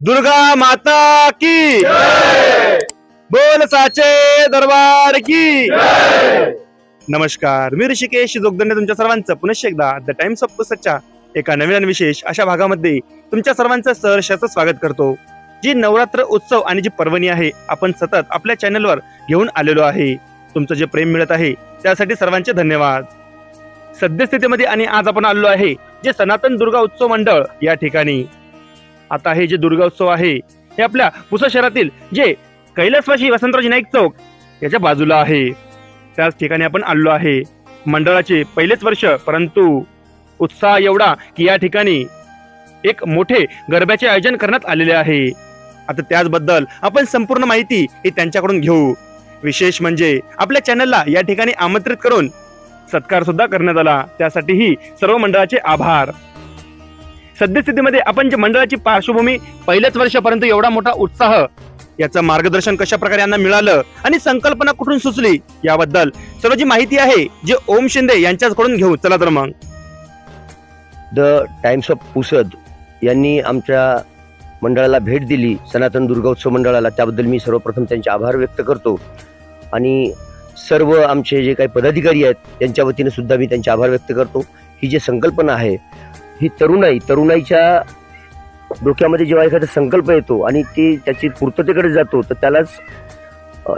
दुर्गा माता की बोल साचे दरबार की नमस्कार मी ऋषिकेश जोगदंडे तुमच्या सर्वांचं पुनश्च एकदा द टाइम्स ऑफ पुस्तकच्या एका नवीन आणि विशेष अशा भागामध्ये तुमच्या सर्वांचं सहर्षाचं स्वागत करतो. जी नवरात्र उत्सव आणि जी पर्वणी आहे आपण सतत आपल्या चॅनलवर घेऊन आलेलो आहे. तुमचं जे प्रेम मिळत आहे त्यासाठी सर्वांचे धन्यवाद. सद्यस्थितीमध्ये आणि आज आपण आलेलो आहे जे सनातन दुर्गा उत्सव मंडळ या ठिकाणी. आता हे जे दुर्गोत्सव आहे हे आपल्या पुसा शहरातील जे कैलासवाशी वसंतराज नाईक चौक याच्या बाजूला आहे. त्याच ठिकाणी आपण आलो आहे. मंडळाचे पहिलेच वर्ष परंतु उत्साह एवढा की या ठिकाणी एक मोठे गरब्याचे आयोजन करण्यात आलेले आहे. आता त्याचबद्दल आपण संपूर्ण माहिती ही त्यांच्याकडून घेऊ. विशेष म्हणजे आपल्या चॅनलला या ठिकाणी आमंत्रित करून सत्कार सुद्धा करण्यात आला. त्यासाठीही सर्व मंडळाचे आभार. सद्यस्थितीमध्ये आपण जे मंडळाची पार्श्वभूमी पहिल्याच वर्षापर्यंत एवढा मोठा उत्साह याचं मार्गदर्शन कशा प्रकारे यांना मिळालं आणि संकल्पना कुठून सुचली याबद्दल सर्व जी माहिती आहे जे ओम शिंदे यांच्याकडून घेऊ. चला तर मग. द टाइम्स ऑफ पुसद यांनी आमच्या मंडळाला भेट दिली सनातन दुर्गोत्सव मंडळाला. त्याबद्दल मी सर्वप्रथम त्यांचे आभार व्यक्त करतो. आणि सर्व आमचे जे काही पदाधिकारी आहेत त्यांच्या वतीने सुद्धा मी त्यांचे आभार व्यक्त करतो. ही जी संकल्पना आहे ही तरुणाई तरुणाईच्या डोक्यामध्ये जेव्हा एखादा संकल्प येतो आणि ती त्याची पूर्ततेकडे जातो तर त्यालाच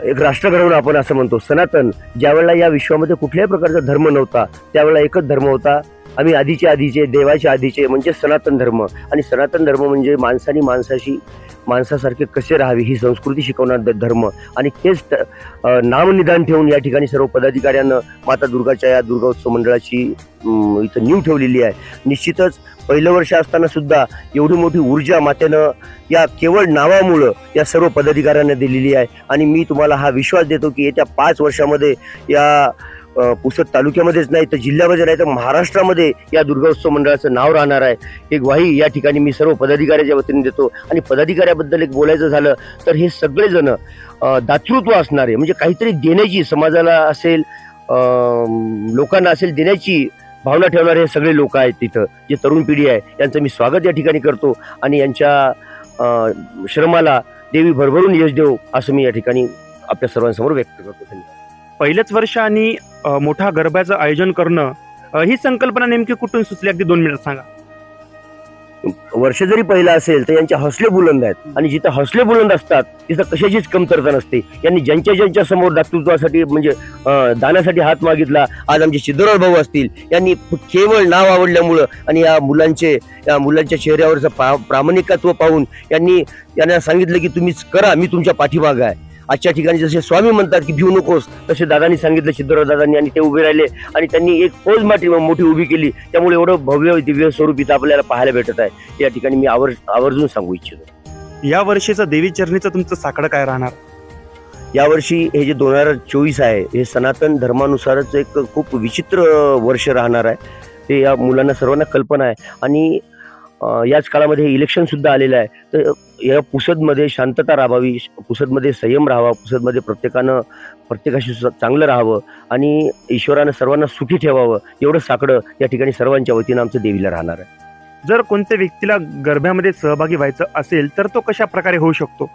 एक राष्ट्र घडवणं आपण असं म्हणतो. सनातन ज्यावेळेला या विश्वामध्ये कुठल्याही प्रकारचा धर्म नव्हता त्यावेळेला एकच धर्म होता आम्ही आधीचे आधीचे देवाचे आधीचे म्हणजे सनातन धर्म. आणि सनातन धर्म म्हणजे माणसानी माणसाशी माणसासारखे कसे राहावे ही संस्कृती शिकवणार धर्म. आणि तेच नामनिदान ठेवून या ठिकाणी सर्व पदाधिकाऱ्यांना माता दुर्गाच्या या दुर्गोत्सव मंडळाची इथं नीव ठेवलेली आहे. निश्चितच पहिलं वर्ष असताना सुद्धा एवढी मोठी ऊर्जा मातेनं या केवळ नावामुळं या सर्व पदाधिकाऱ्यांना दिलेली आहे. आणि मी तुम्हाला हा विश्वास देतो की येत्या पाच वर्षामध्ये या पुसद तालुक्यामध्येच नाही तर जिल्ह्यामध्ये नाही तर महाराष्ट्रामध्ये या दुर्गोत्सव मंडळाचं नाव राहणार आहे. हे ग्वाही या ठिकाणी मी सर्व पदाधिकाऱ्याच्या वतीने देतो. आणि पदाधिकाऱ्याबद्दल एक बोलायचं झालं तर हे सगळेजण दातृत्व असणारे म्हणजे काहीतरी देण्याची समाजाला असेल लोकांना असेल देण्याची भावना ठेवणारे हे सगळे लोक आहेत तिथं जे तरुण पिढी आहे. यांचं मी स्वागत या ठिकाणी करतो आणि यांच्या श्रमाला देवी भरभरून यश देव असं मी या ठिकाणी आपल्या सर्वांसमोर व्यक्त करतो. धन्यवाद. पहिल्याच वर्ष आणि मोठा गरब्याचं आयोजन करणं ही संकल्पना नेमकी कुठून सुचली? अगदी दोन मिनिट सांगा. वर्ष जरी पहिला असेल तर यांचे हसले बुलंद आहेत. आणि जिथं हसले बुलंद असतात तिथं कशाचीच कमतरता नसते. यांनी ज्यांच्या ज्यांच्या समोर दातृत्वासाठी म्हणजे दानासाठी हात मागितला आज आमचे सिद्धराव भाऊ असतील. यांनी केवळ नाव आवडल्यामुळं आणि या मुलांचे या मुलांच्या चेहऱ्यावरचं पा प्रामाणिकत्व पाहून यांनी यांना सांगितलं की तुम्हीच करा मी तुमच्या पाठीमागं आहे. आजच्या ठिकाणी जसे स्वामी म्हणतात की भिवू नकोस तसे दादांनी सांगितलं सिद्धराव दादांनी आणि ते उभे राहिले आणि त्यांनी एक फौज माठी मोठी उभी केली. त्यामुळे एवढं भव्य दिव्य स्वरूप इथं आपल्याला पाहायला भेटत आहे. या ठिकाणी मी आवर आवर्जून सांगू इच्छितो. या वर्षीचं देवी चरणीचं तुमचं साकडं काय राहणार? यावर्षी हे जे दोन हजार चोवीस आहे हे सनातन धर्मानुसारच एक खूप विचित्र वर्ष राहणार आहे. हे या मुलांना सर्वांना कल्पना आहे. आणि याच काळामध्ये इलेक्शन सुद्धा आलेलं आहे. तर या पुसदमध्ये शांतता राहावी पुसदमध्ये संयम राहावा पुसदमध्ये प्रत्येकानं प्रत्येकाशी चांगलं राहावं आणि ईश्वरानं सर्वांना सुखी ठेवावं एवढं साकडं या ठिकाणी सर्वांच्या वतीनं आमचं देवीला राहणार आहे. जर कोणत्या व्यक्तीला गरब्यामध्ये सहभागी व्हायचं असेल तर तो कशा प्रकारे होऊ शकतो?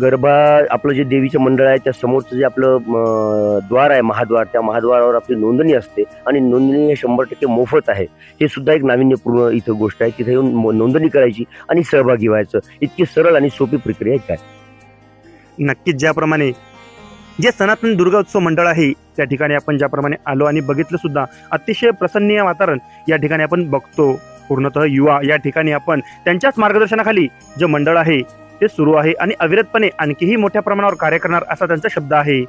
गरबा आपलं जे देवीचं मंडळ आहे त्या समोरचं जे आपलं द्वार आहे महाद्वार त्या महाद्वारावर आपली नोंदणी असते आणि नोंदणी हे शंभर टक्के मोफत आहे. हे सुद्धा एक नाविन्यपूर्ण इथं गोष्ट आहे तिथे येऊन नोंदणी करायची आणि सहभागी व्हायचं. इतकी सरळ आणि सोपी प्रक्रिया काय? नक्कीच ज्याप्रमाणे जे सनातन दुर्गा उत्सव मंडळ आहे त्या ठिकाणी आपण ज्याप्रमाणे आलो आणि बघितलं सुद्धा अतिशय प्रसन्नीय वातावरण या ठिकाणी आपण बघतो. पूर्णतः युवा या ठिकाणी आपण त्यांच्याच मार्गदर्शनाखाली जे मंडळ आहे ते सुरू आहे आणि अविरतपणे आणखीही मोठ्या प्रमाणावर कार्य करणार असा त्यांचा शब्द आहे.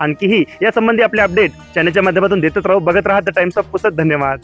आणखीही या संबंधी आपले अपडेट चॅनलच्या माध्यमातून देतच राहू. बघत राहा द टाइम्स ऑफ पुस्तक धन्यवाद.